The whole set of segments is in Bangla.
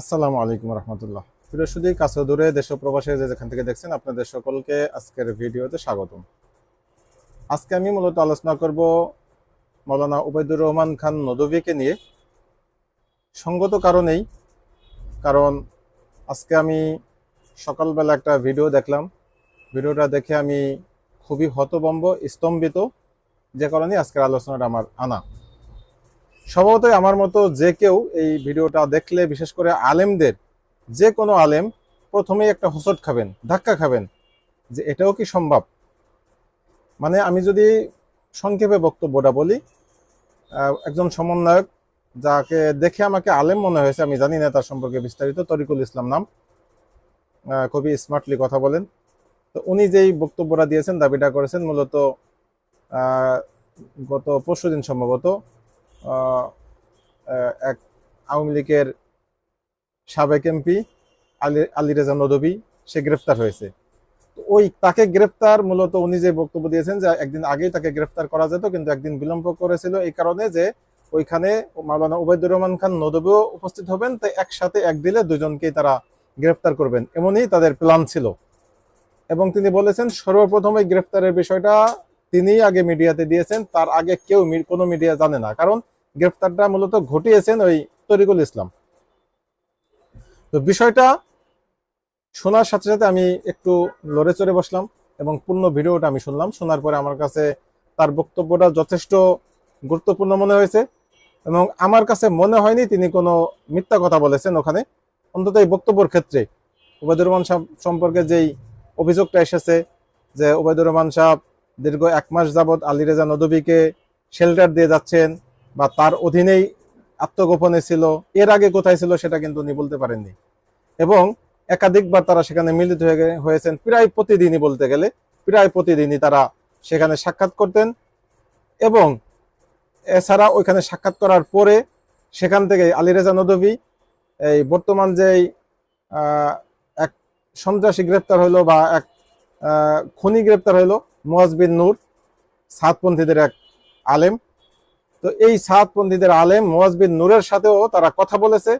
আসসালামু আলাইকুম রহমতুল্লাহ। প্রিয় সুদী কাছে দূরে দেশ প্রবাসে যে যেখান থেকে দেখছেন, আপনাদের সকলকে আজকের ভিডিওতে স্বাগতম। আজকে আমি মূলত আলোচনা করব মৌলানা উবাইদুর রহমান খান নদভীকে নিয়ে। সঙ্গত কারণেই, কারণ আজকে আমি সকালবেলা একটা ভিডিও দেখলাম। ভিডিওটা দেখে আমি খুবই হতবম্ব স্তম্ভিত, যে কারণে আজকের আলোচনাটা আমার আনা। স্বভাবতই আমার মতো যে কেউ এই ভিডিওটা দেখলে, বিশেষ করে আলেমদের, যে কোনো আলেম প্রথমেই একটা হোসট খাবেন, ধাক্কা খাবেন যে এটাও কি সম্ভব? মানে আমি যদি সংক্ষেপে বক্তব্যটা বলি একজন সমন্বয়ক যাকে দেখে আমাকে আলেম মনে হয়েছে, আমি জানি না তার সম্পর্কে বিস্তারিত, তরিকুল ইসলাম নাম খুবই স্মার্টলি কথা বলেন। তো উনি যেই বক্তব্যটা দিয়েছেন, দাবিটা করেছেন, মূলত গত পরশু দিন সম্ভবত এক আওয়ামী লীগের সাবেক এমপি আলী আলী রেজা নদবী সে গ্রেফতার হয়েছে। ওই তাকে গ্রেফতার মূলত উনি যে বক্তব্য দিয়েছেন যে একদিন আগেই তাকে গ্রেফতার করা যেত, কিন্তু একদিন বিলম্ব করেছিল এই কারণে যে ওইখানে মাওলানা উবাইদুর রহমান খান নদবীও উপস্থিত হবেন, তাই একসাথে এক দিলে দুজনকেই তারা গ্রেফতার করবেন। এমনই তাদের প্ল্যান ছিল। এবং তিনি বলেছেন, সর্বপ্রথম গ্রেফতারের বিষয়টা তিনিই আগে মিডিয়াতে দিয়েছেন, তার আগে কেউ কোনো মিডিয়া জানে না। কারণ গ্রেফতারটা মূলত ঘটিয়েছেন ওই তরিকুল ইসলাম। তো বিষয়টা শোনার সাথে সাথে আমি একটু লড়ে চড়ে বসলাম এবং পূর্ণ ভিডিওটা আমি শুনলাম। শোনার পরে আমার কাছে তার বক্তব্যটা যথেষ্ট গুরুত্বপূর্ণ মনে হয়েছে এবং আমার কাছে মনে হয়নি তিনি কোনো মিথ্যা কথা বলেছেন ওখানে। অন্তত এই বক্তব্যের ক্ষেত্রে ওবায়দুর রহমান সাহেব সম্পর্কে যেই অভিযোগটা এসেছে যে ওবায়দুর রহমান সাহেব দীর্ঘ এক মাস যাবৎ আলী রেজা নদবীকে শেল্টার দিয়ে যাচ্ছেন বা তার অধীনেই আত্মগোপনে ছিল, এর আগে কোথায় ছিল সেটা কিন্তু উনি বলতে পারেননি। এবং একাধিকবার তারা সেখানে মিলিত হয়ে হয়েছেন, প্রায় প্রতিদিনই বলতে গেলে, প্রায় প্রতিদিনই তারা সেখানে সাক্ষাৎ করতেন এবং এছাড়া ওইখানে সাক্ষাৎ করার পরে সেখান থেকে আলী রেজা নদভী, এই বর্তমান যেই এক সন্ত্রাসী গ্রেপ্তার হইল বা এক খুনি গ্রেপ্তার হইল মুয়াজ বিন নূর, সাতপন্থীদের এক আলেম। তো এই সাতপন্থীদের আলেম মোয়াজবিন নূরের সাথেও তারা কথা বলেছে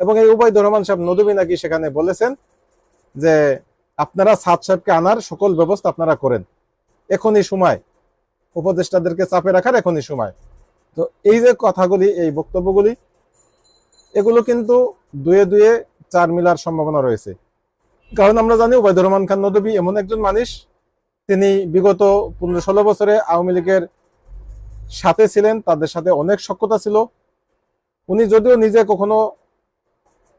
এবং এই উবাইদুর রহমান সাহেব নদবী নাকি সেখানে বলেছেন যে আপনারা সাদ সাহেবকে আনার সকল ব্যবস্থা আপনারা করেন। এখনই সময়। উপদেষ্টাদেরকে চাপে রাখার এখনই সময়। তো এই যে কথাগুলি, এই বক্তব্যগুলি, এগুলো কিন্তু দুয়ে দুয়ে চার মিলার সম্ভাবনা রয়েছে। কারণ আমরা জানি উবাইদুর রহমান খান নদবী এমন একজন মানুষ, তিনি বিগত পনেরো ষোলো বছরে আওয়ামী লীগের সাথে ছিলেন, তাদের সাথে অনেক সক্ষতা ছিল। উনি যদিও নিজে কখনো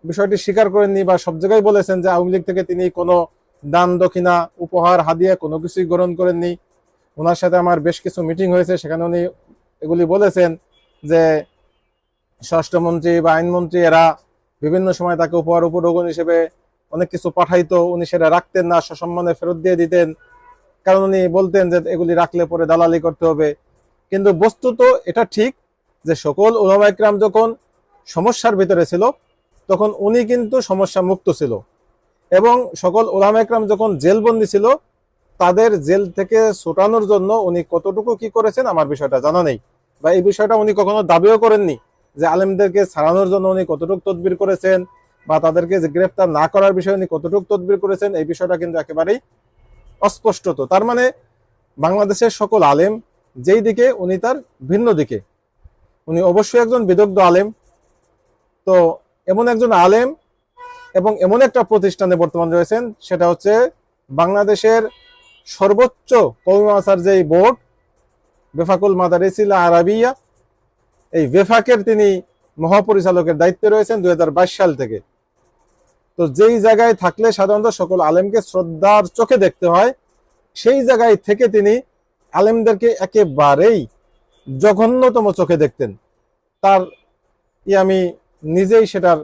বিষয়টি স্বীকার করেননি বা সব জায়গায় বলেছেন যে আওয়ামী লীগ থেকে তিনি কোনো দান, দক্ষিণা, উপহার, হাদিয়া কোনো কিছুই গ্রহণ করেননি। ওনার সাথে আমার বেশ কিছু মিটিং হয়েছে, সেখানে উনি এগুলি বলেছেন যে স্বরাষ্ট্রমন্ত্রী বা আইনমন্ত্রী এরা বিভিন্ন সময় তাকে উপহার, উপঢৌকন হিসেবে অনেক কিছু পাঠাইতো। উনি সেটা রাখতেন না, সসম্মানে ফেরত দিয়ে দিতেন। কারণ উনি বলতেন যে এগুলি রাখলে পরে দালালি করতে হবে। কিন্তু বস্তুত এটা ঠিক যে সকল ওলামা একরাম যখন সমস্যার ভিতরে ছিল, তখন উনি কিন্তু সমস্যা মুক্ত ছিল। এবং সকল ওলামা একরাম যখন জেলবন্দি ছিল, তাদের জেল থেকে ছোটানোর জন্য উনি কতটুকু কি করেছেন আমার বিষয়টা জানা নেই। বা এই বিষয়টা উনি কখনো দাবিও করেননি যে আলেমদেরকে ছাড়ানোর জন্য উনি কতটুকু তদবির করেছেন বা তাদেরকে যে গ্রেফতার না করার বিষয়ে উনি কতটুকু তদবির করেছেন, এই বিষয়টা কিন্তু একেবারেই অস্পষ্টত। তার মানে বাংলাদেশের সকল আলেম যেই দিকে উনি তার ভিন্ন দিকে। উনি অবশ্যই একজন বিদগ্ধ আলেম। তো এমন একজন আলেম এবং এমন একটা প্রতিষ্ঠানে বর্তমান রয়েছেন, সেটা হচ্ছে বাংলাদেশের সর্বোচ্চ কৌমি মাসার যেই বোর্ড, বেফাকুল মাদারিসিল আরাবিয়া, এই বেফাকের তিনি মহাপরিচালকের দায়িত্বে রয়েছেন দু হাজার বাইশ সাল থেকে। তো যেই জায়গায় থাকলে সাধারণত সকল আলেমকে শ্রদ্ধার চোখে দেখতে হয়, সেই জায়গায় থেকে তিনি আলেমদেরকে একেবারেই জঘন্যতম চোখে দেখতেন। তার ই আমি নিজেই সেটার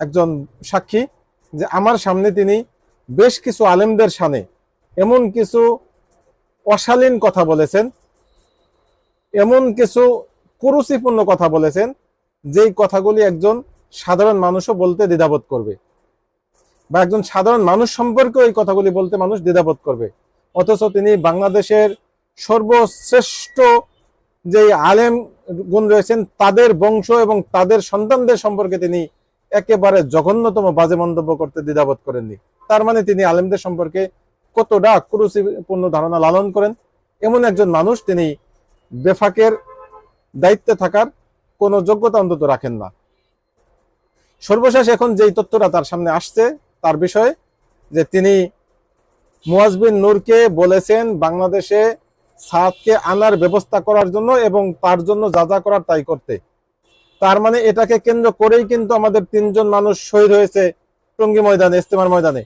একজন সাক্ষী যে আমার সামনে তিনি বেশ কিছু আলেমদের সামনে এমন কিছু অশালীন কথা বলেছেন, এমন কিছু কুরুচিপূর্ণ কথা বলেছেন, যেই কথাগুলি একজন সাধারণ মানুষও বলতে দ্বিধাবোধ করবে বা একজন সাধারণ মানুষ সম্পর্কে এই কথাগুলি বলতে মানুষ দ্বিধাবোধ করবে। অথচ তিনি বাংলাদেশের সর্বশ্রেষ্ঠ যে আলেম গুণ রয়েছেন, তাদের বংশ এবং তাদের সন্তানদের সম্পর্কে তিনি একেবারে জঘন্যতম বাজে মন্তব্য করতে দ্বিধাবোধ করেননি। তার মানে তিনি আলেমদের সম্পর্কে কতটা কুরুচিপূর্ণ ধারণা লালন করেন? এমন একজন মানুষ তিনি বেফাকের দায়িত্বে থাকার কোনো যোগ্যতা অন্তত রাখেন না। সর্বশেষ এখন যেই তথ্যটা তার সামনে আসছে, তার বিষয়ে যে তিনি মুয়াজবিন নূরকে বলেছেন, বাংলাদেশে সাদকে আনার ব্যবস্থা করার জন্য এবং তার জন্য যা যা করার তাই করতে। তার মানে এটাকে কেন্দ্র করেই কিন্তু আমাদের তিনজন মানুষ শহীদ হয়েছে টঙ্গী ময়দানে, ইস্তেমার ময়দানে।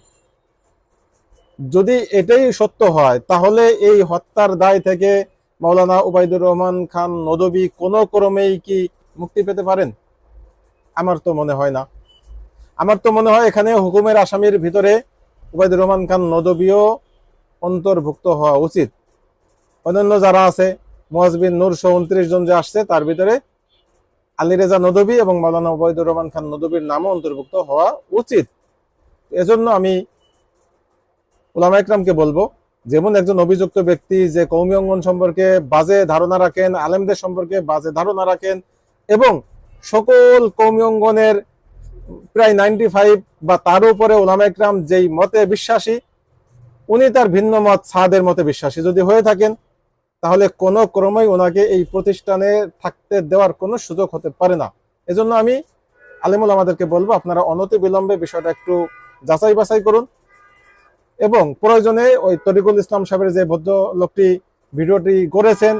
যদি এটাই সত্য হয়, তাহলে এই হত্যার দায় থেকে মাওলানা উবাইদুর রহমান খান নদবী কোনো ক্রমেই কি মুক্তি পেতে পারেন? আমার তো মনে হয় না। আমার তো মনে হয় এখানে হুকুমের আসামির ভিতরে উবাইদুর রহমান খান নদবীও অন্তর্ভুক্ত হওয়া উচিত। অন্যান্য যারা আছে মোয়াজবিন নূর সহ উনত্রিশ জন যে আসছে, তার ভিতরে আলী রেজা নদবী এবং মাওলানা উবাইদুর রহমান খান নদবীর নামও অন্তর্ভুক্ত হওয়া উচিত। এজন্য আমি ওলামা একরামকে বলব, যেমন একজন অভিযুক্ত ব্যক্তি যে কৌমি অঙ্গন সম্পর্কে বাজে ধারণা রাখেন, আলেমদের সম্পর্কে বাজে ধারণা রাখেন এবং সকল কৌমি অঙ্গনের প্রায় নাইনটি ফাইভ বা তার উপরে ওলামা একরাম যেই মতে বিশ্বাসী, উনি তার ভিন্ন মত সাদের মতে বিশ্বাসী। যদি হয়ে থাকেন, তাহলে কোনো ক্রমেই ওনাকে এই প্রতিষ্ঠানে থাকতে দেওয়ার কোনো সুযোগ হতে পারে না। এজন্য আমি আলিমুল আমাদেরকে বলব, আপনারা অনতি বিলম্বে বিষয়টা একটু যাচাই বাছাই করুন। এবং প্রয়োজনে ওই তরিকুল ইসলাম সাহেবের যে ভদ্র লোকটি ভিডিওটি করেছেন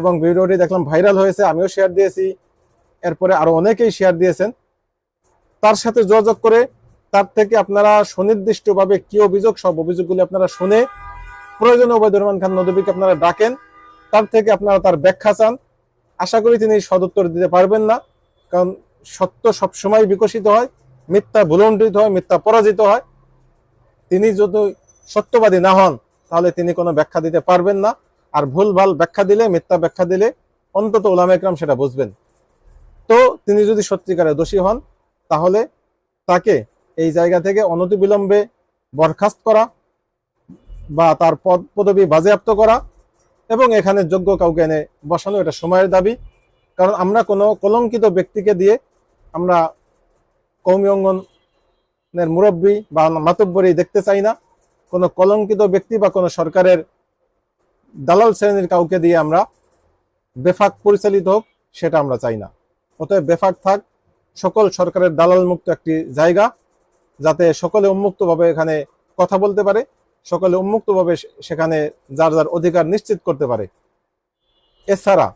এবং ভিডিওটি দেখলাম ভাইরাল হয়েছে, আমিও শেয়ার দিয়েছি। এরপরে আরও অনেকেই শেয়ার দিয়েছেন। তার সাথে যোগাযোগ করে তার থেকে আপনারা সুনির্দিষ্টভাবে কি অভিযোগ, সব অভিযোগগুলি আপনারা শুনে প্রয়োজনে ওবায়দুর রহমান খান নদীকে আপনারা ডাকেন। তার থেকে আপনারা তার ব্যাখ্যা চান। আশা করি তিনি সদুত্তর দিতে পারবেন না, কারণ সত্য সবসময় বিকশিত হয়, মিথ্যা ভুলণ্ডিত হয়, মিথ্যা পরাজিত হয়। তিনি যদি সত্যবাদী না হন, তাহলে তিনি কোনো ব্যাখ্যা দিতে পারবেন না। আর ভুল ভালো ব্যাখ্যা দিলে, মিথ্যা ব্যাখ্যা দিলে অন্তত ওলামা একরাম সেটা বুঝবেন। তো তিনি যদি সত্যিকারে দোষী হন তাহলে তাকে এই জায়গা থেকে অনতিবিলম্বে বরখাস্ত করা বা তার পদ, পদবি বাজেয়াপ্ত করা এবং এখানে যোগ্য কাউকে এনে বসানো, এটা সময়ের দাবি। কারণ আমরা কোনো কলঙ্কিত ব্যক্তিকে দিয়ে আমরা কৌমি অঙ্গনের মুরব্বী বা মাতব্বরি দেখতে চাই না। কোনো কলঙ্কিত ব্যক্তি বা কোনো সরকারের দালাল শ্রেণির কাউকে দিয়ে আমরা বেফাক পরিচালিত হোক, সেটা আমরা চাই না। অতএব বেফাক থাক সকল সরকারের দালাল মুক্ত একটি জায়গা, যাতে সকলে উন্মুক্তভাবে এখানে কথা বলতে পারে, সকলে উন্মুক্তভাবে সেখানে যার যার অধিকার নিশ্চিত করতে পারে। এছাড়া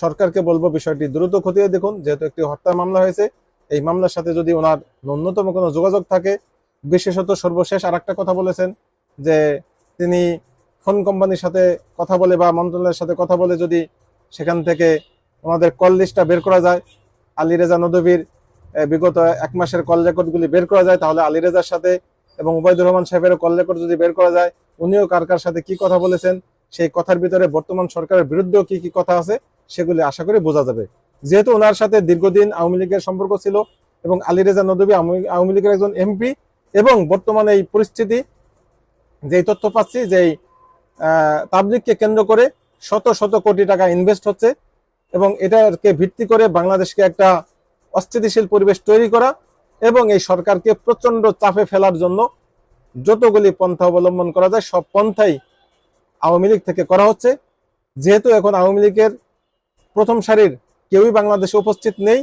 সরকারকে বলব বিষয়টি দ্রুত খতিয়ে দেখুন, যেহেতু একটি হত্যা মামলা হয়েছে। এই মামলার সাথে যদি ওনার ন্যূনতম কোনো যোগাযোগ থাকে, বিশেষত সর্বশেষ আর একটা কথা বলেছেন, যে তিনি ফোন কোম্পানির সাথে কথা বলে বা মন্ত্রণালয়ের সাথে কথা বলে যদি সেখান থেকে ওনাদের কল লিস্টটা বের করা যায় আলী রেজা নদবীর বিগত এক মাসের কল রেকর্ডগুলি বের করা যায়, তাহলে আলী রেজার সাথে এবং উবাইদুর রহমান সাহেবের কল রেকর্ড যদি বের করা যায়, উনিও কার কার সাথে কি কথা বলেছেন, সেই কথার ভিতরে বর্তমান সরকারের বিরুদ্ধেও কি কি কথা আছে, সেগুলি আশা করি বোঝা যাবে। যেহেতু ওনার সাথে দীর্ঘদিন আওয়ামী লীগের সম্পর্ক ছিল এবং আলী রেজা নদবী আওয়ামী- লীগের একজন এমপি এবং বর্তমানে এই পরিস্থিতি, যেই তথ্য পাচ্ছি, যেই তাবলিগকে কেন্দ্র করে শত শত কোটি টাকা ইনভেস্ট হচ্ছে এবং এটাকে ভিত্তি করে বাংলাদেশকে একটা অস্থিতিশীল পরিবেশ তৈরি করা এবং এই সরকারকে প্রচণ্ড চাপে ফেলার জন্য যতগুলি পন্থা অবলম্বন করা যায়, সব পন্থাই আওয়ামী লীগ থেকে করা হচ্ছে। যেহেতু এখন আওয়ামী লীগের প্রথম সারির কেউই বাংলাদেশে উপস্থিত নেই,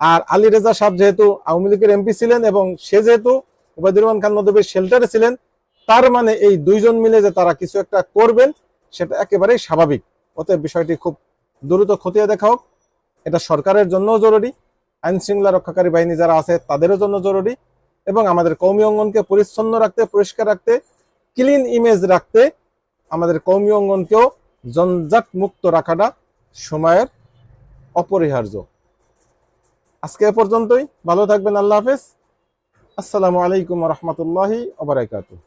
আর আলী রেজা সাহেব যেহেতু আওয়ামী লীগের এমপি ছিলেন এবং সে যেহেতু উবায়দুর রহমান খান নদীর শেল্টারে ছিলেন, তার মানে এই দুইজন মিলে যে তারা কিছু একটা করবেন, সেটা একেবারেই স্বাভাবিক। অতএব বিষয়টি খুব দ্রুত খতিয়ে দেখা হোক। এটা সরকারের জন্যও জরুরি, আইন শৃঙ্খলা রক্ষাকারী বাহিনী যারা আছে তাদেরও জন্য জরুরি এবং আমাদের কৌমি অঙ্গনকে পরিচ্ছন্ন রাখতে, পরিষ্কার রাখতে ক্লিন ইমেজ রাখতে আমাদের কৌমি অঙ্গনকেও জঞ্জাট মুক্ত রাখাটা সময়ের অপরিহার্য। আজকে এ পর্যন্তই। ভালো থাকবেন। আল্লাহ হাফেজ। আসসালামু আলাইকুম রহমতুল্লাহি ওবরাকাতুহ